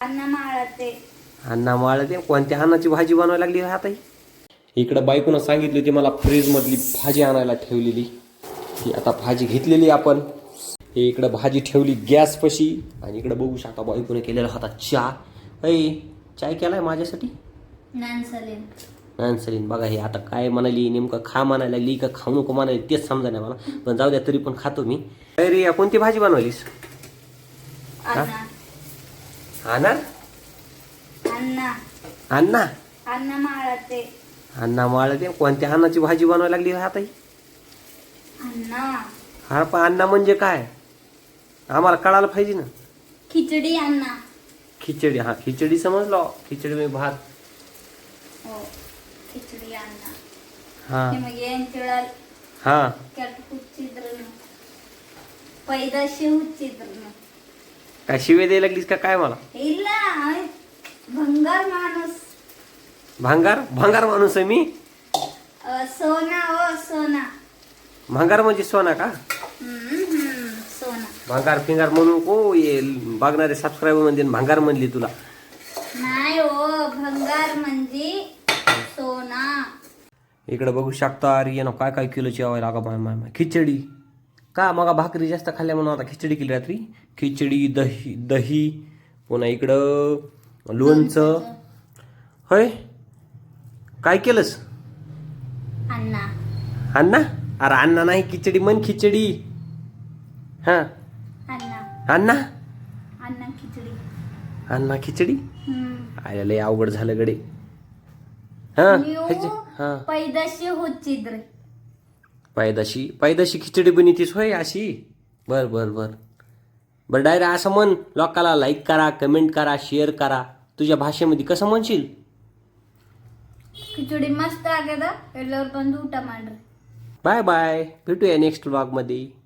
अन्न माळते. अण्णा कोणत्या अन्नाची भाजी बनवायला लागली आता इकडं बायकोनं सांगितली होती मला फ्रीजमधली भाजी आणायला ठेवलेली. ती आता भाजी घेतलेली आपण. हे इकडं भाजी ठेवली गॅसपाशी आणि इकडं बघू शकता बायकोने केलेला होता चहा. ऐ चाय केलाय माझ्यासाठी? नानसलीन. सलीन बघा हे आता काय म्हणाली नेमकं खा म्हणायला लागली का खाऊ नको म्हणाली तेच समजा नाही मला. पण जाऊ द्या तरी पण खातो मी. अरे कोणती भाजी बनवलीस अन्न. अनार अन्ना अन्ना अण्णा माळाचे. अण्णा कोणत्या अन्नाची भाजी बनवायला लागली हाताई अण्णा. हा पण अन्ना म्हणजे काय? आम्हाला कळायला पाहिजे ना. खिचडी अन्ना खिचडी हा खिचडी समजलो हो. खिचडी म्हणजे भात. हो, खिचडी अन्ना हा. हा. पैदाशी उच्चिद्रण काय शिवे द्यायला लागलीस का काय मला? भंगार माणूस. भांगार? भांगार माणूस आहे मी? सोना ओ सोना. भांगार म्हणजे सोना का? सोना. भांगार फिंगार म्हणून को ये बघणारे सबस्क्राईबर म्हणजे भांगार म्हणली तुला. नाही ओ भंगार म्हणजे सोना. इकडे बघू शकता अरे काय काय किलोची आवाय लागा माय माय खिचडी. का? मग भाकरी जास्त खाल्ल्या म्हणून आता खिचडी केली रात्री. खिचडी दही दही पुन्हा इकडं लोणचं. होय? काय केलंस? अण्णा. अण्णा? अरे अण्णा नाही खिचडी मन खिचडी. हा. अण्णा. अण्णा? खिचडी. आयला लय अवघड झालं गडे. हा. हो, पैदाशी होत चिद्रे. पायदाशी पायदाशी खिचडी बनितीस होय अशी? बर बर बर. बर डायरेक्ट असं म्हण लोकाला लाईक करा कमेंट करा शेअर करा. तुझ्या भाषेमध्ये कसं म्हणशील? खिचडी मस्त आगदा पण बाय बाय भेटूया नेक्स्ट ब्लॉगमध्ये